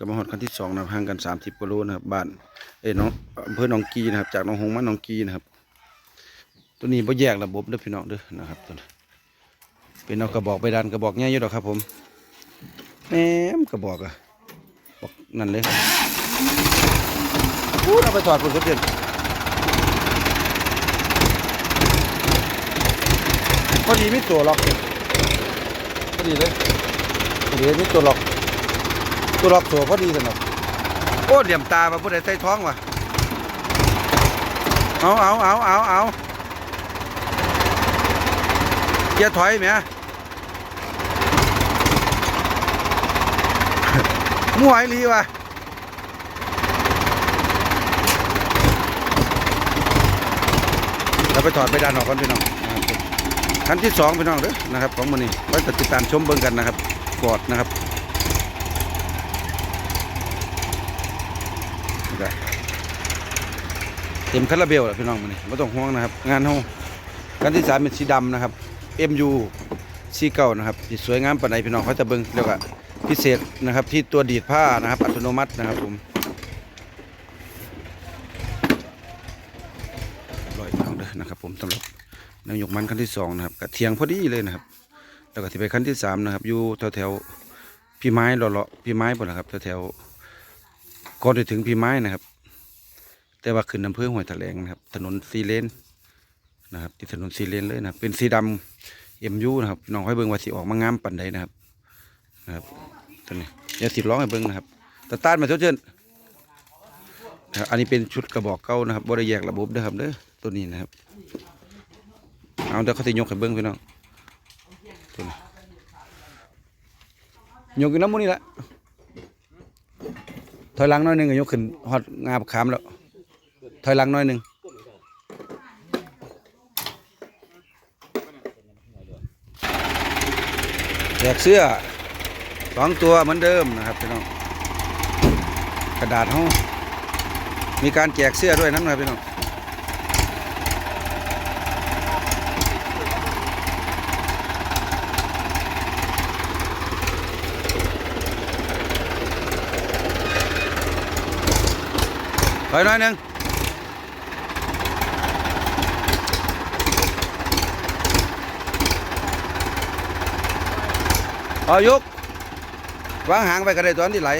กับมาฮอดคันที่สองนะครับห่างกันสามสิบกิโลนะครับบ้านเอ้น้องอำเภอหนองกีนะครับ จากหนองหงมาหนองกีนะครับ ตัวนี้บ่แยกระบบเด้อพี่น้องเด้อนะครับตัวนี้เป็นเอากระบอกไปดันกระบอกใหญ่อยู่ดอกครับ ผมแหมกระบอกอะบอกนั่นเลยครับพูดเอาไปถอดปุ่นก็เดือนพอดีมีตัวล็อกพอดีเลยพอดีมีตัวล็อก ตัวล็อกตัวพอดีสนุกโอ้เหลี่ยมตามาผู้ใดใส่ท้องว่ะเอาเอาเอาเอาเอาเกียร์ถอยไหมมั่วไอ้ลีวะเราไปถอดไปดันออกก่อนพี่น้องนะครับคันที่สองพี่น้องเด้อนะครับ ของมันนี่ไว้ติดตามชมเบิ่งกันนะครับฟอดนะครับ ได้เต็มคาราเบลแล้วพี่น้องมันนี่ไม่ต้องห่วงนะครับ งานเฮาการที่สามเป็นสีดำนะครับ MU สีเก่านะครับที่สวยงามปานใดพี่น้องเขาจะเบิ่งเรียกว่าพิเศษนะครับ ที่ตัวดีดผ้านะครับ อัตโนมัตินะครับผมร้อยน้องเด้อนะครับ ผมสำหรับนวยกมันขั้นที่สองนะครับกระเทียงพอดีเลยนะครับ แล้วก็ที่ไปขั้นที่สามนะครับ อยู่แถวแถวๆพี่ไม้เลาะๆพี่ไม้บ่ละครับแถวแถวๆ ก่อนจะถึงพี่ไม้นะครับ แต่ว่าขึ้นอำเภอห้วยแถลงนะครับ ถนนซีเลนนะครับที่ถนนซีเลนเลยนะครับ เป็นสีดำเอ็มยูนะครับน้องให้เบิ่งว่าสีออกมางามปันใดนะครับนะครับตัวนี้อย่าสิร้องให้เบิ่งนะครับตะต้านมาเท่าเชิญนะครับอันนี้เป็นชุดกระบอกเก่านะครับบริแยกระบบเด้อครับเด้อตัวนี้นะครับ เอาเดี๋ยวเขาจะยกให้เบิ่งพี่น้องตัวนี้ยกอยู่น้ำมูนี่แหละ ถอยหลังน้อยหนึ่งก็ยกขึ้นฮอดงาบขามแล้วถอยหลังน้อยหนึ่งแจกเสื้อสองตัวเหมือนเดิมนะครับพี่น้องกระดาษห้องมีการแจกเสื้อด้วยน้ำหน่อยพี่น้อง ถอยหน้อยหนึ่งเอายกวางหางไปกระไดตอนที่ไหล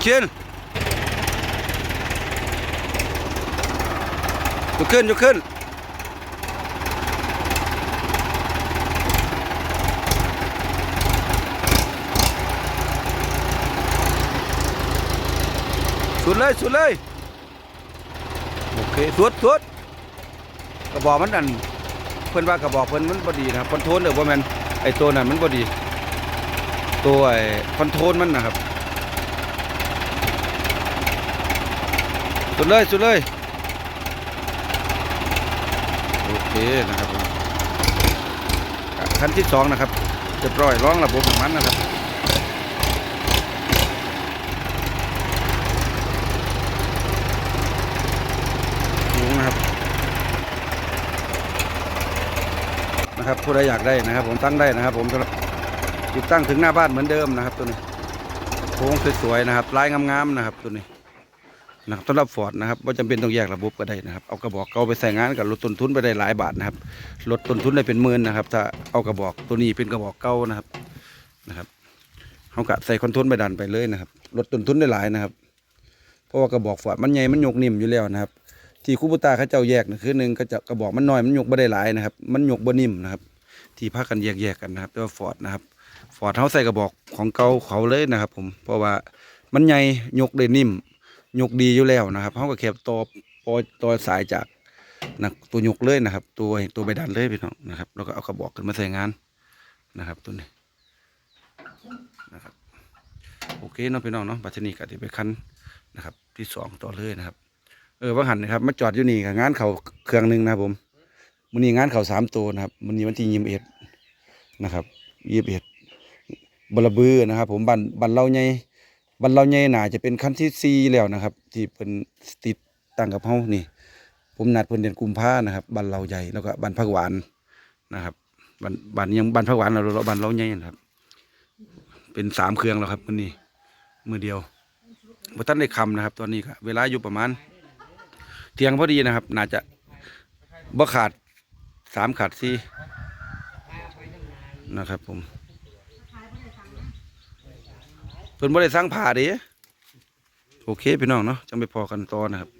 เชียนยกขึ้นยกขึ้น สุดเลยสุดเลยโอเคสุดสุดกระบอกมันนั่นเพิ่อนว่ากระบอกเพิ่อนมันบ่ดีนะครับคอนโทรลเด้อบ่แม่นไอตัวนั้นมันบ่ดี ตัวไอคอนโทรลมันนะครับสุดเลยสุดเลยโอเคนะครับขั้นที่สองนะครับเรียบร้อยร้องระบบของมันนะครับ สูงนะครับ นะครับผู้ใดอยากได้นะครับ ผมตั้งได้นะครับ ผมสำหรับติดตั้งถึงหน้าบ้านเหมือนเดิมนะครับ ตัวนี้โค้งสวยๆนะครับลายงามๆนะครับ ตัวนี้นะครับสำหรับฟอร์ดนะครับว่าจำเป็นต้องแยกระบบก็ได้นะครับเอากระบอกเก่าไปใส่งานกับลดต้นทุนไปได้หลายบาทนะครับลดต้นทุนได้เป็นหมื่นนะครับ ถ้าเอากระบอกตัวนี้เป็นกระบอกเก่านะครับนะครับเขากะใส่คอนทรลไปดันไปเลยนะครับลดต้นทุนได้หลายนะครับ เพราะว่ากระบอกฟอร์ดมันใหญ่มันยกนิ่มอยู่แล้วนะครับ ที่คูบุตาเขาเจ้าแยกนะคือหนึ่งก็จะกระบอกมันน้อยมันยกบ่ได้หลายนะครับ มันยกบ่นิ่มนะครับ ที่พากันแยกๆกันนะครับแต่ว่าฟอร์ดนะครับฟอร์ดเขาใส่กระบอกของเก่าเขาเลยนะครับ ผมเพราะว่ามันใหญ่ยกได้นิ่มยกดีอยู่แล้วนะครับเขาก็แคบตัวปอยตัวสายจากนะตัวยกเลยนะครับ ตัวตัวใบดันเลยพี่น้องนะครับ แล้วก็เอากระบอกขึ้นมาใส่งานนะครับ ตัวนี้นะครับโอเคเนาะพี่น้องเนาะปัจจุบันก็จะไปคันนะครับ ที่สองต่อเลยนะครับ เออบางหันนะครับมาจอดอยู่นี่กับงานเขาเครื่องหนึ่งนะครับผมมันนี้งานเขาสามตัวนะครับมันนี้วันที่ยี่สิบเอ็ดนะครับยี่สิบเอ็ดบลบือนะครับ ผมบันบันเราใหญ่บันเราใหญ่หนาจะเป็นขั้นที่สี่แล้วนะครับ ที่เป็นติดตั้งกับเฮานี่ ผมนัดเพิ่นเดือนกุมภานะครับบันเราใหญ่แล้วก็บันพักหวานนะครับบันบันยังบันพักหวานเราเราบันเราใหญ่นะครับ เป็นสามเครื่องแล้วครับมือนี้มือเดียวบ่ท่านได้คำนะครับ ตอนนี้ครับเวลาอยู่ประมาณ ทียงพอดีนะครับ น่าจะบ่ขาดสามขาดสี่นะครับ ผมเพิ่นบ่ได้สร้างผ่าดิโอเคพี่น้องเนาะจังไปพอกันต่อนะครับ